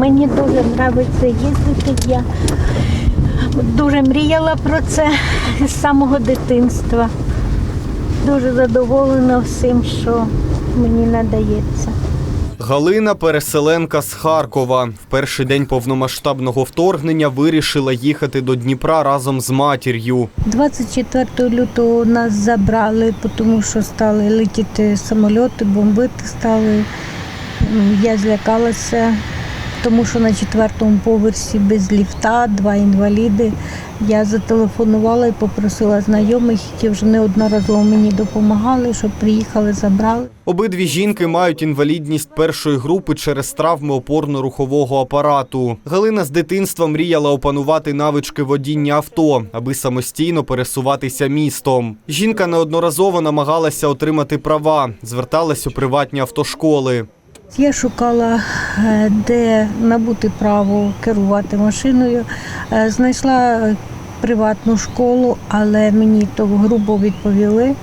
Мені дуже подобається їздити. Я дуже мріяла про це з самого дитинства. Дуже задоволена всім, що мені надається. Галина переселенка з Харкова. В перший день повномасштабного вторгнення вирішила їхати до Дніпра разом з матір'ю. 24 лютого нас забрали, тому що стали летіти самольоти, бомбити стали. Я злякалася, тому що на четвертому поверсі без ліфта, два інваліди. Я зателефонувала і попросила знайомих, які вже неодноразово мені допомагали, щоб приїхали, забрали. Обидві жінки мають інвалідність першої групи через травми опорно-рухового апарату. Галина з дитинства мріяла опанувати навички водіння авто, аби самостійно пересуватися містом. Жінка неодноразово намагалася отримати права, зверталась у приватні автошколи. Я шукала, е, де набути право керувати машиною. Е, Знайшла е, приватну школу, але мені то грубо відповіли,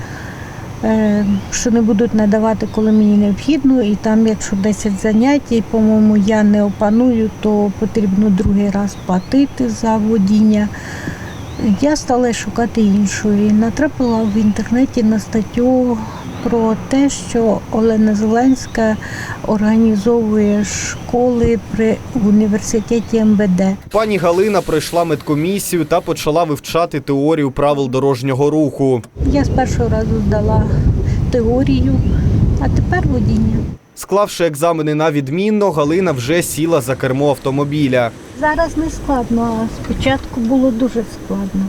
що не будуть надавати, коли мені необхідно. І там, якщо 10 занять, і, по-моєму, я не опаную, то потрібно другий раз платити за водіння. Я стала шукати іншої. Натрапила в інтернеті на статтю про те, що Олена Зеленська організовує школи при університеті МВД. Пані Галина пройшла медкомісію та почала вивчати теорію правил дорожнього руху. Я з першого разу здала теорію, а тепер водіння. Склавши екзамени на відмінно, Галина вже сіла за кермо автомобіля. Зараз не складно, а спочатку було дуже складно.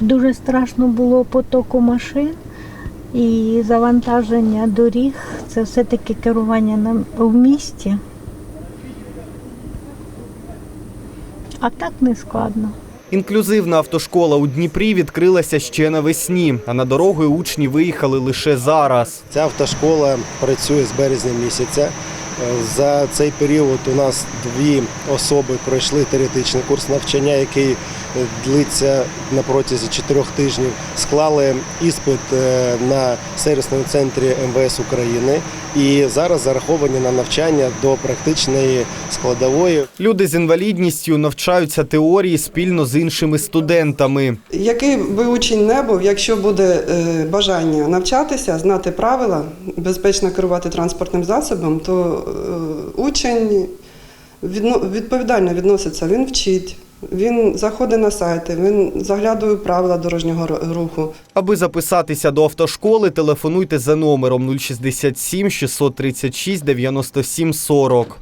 Дуже страшно було потоку машин і завантаження доріг. Це все-таки керування на в місті. А так не складно. Інклюзивна автошкола у Дніпрі відкрилася ще навесні, а на дороги учні виїхали лише зараз. Ця автошкола працює з березня місяця. За цей період у нас дві особи пройшли теоретичний курс навчання, який е, длиться на протязі чотирьох тижнів. Склали іспит е, на сервісному центрі МВС України і зараз зараховані на навчання до практичної складової. Люди з інвалідністю навчаються теорії спільно з іншими студентами. Який би учень не був, якщо буде е, бажання навчатися, знати правила, безпечно керувати транспортним засобом, то е, учень відповідально відноситься, він вчить, він заходить на сайти, він заглядує правила дорожнього руху. Аби записатися до автошколи, телефонуйте за номером 067 636 97 40.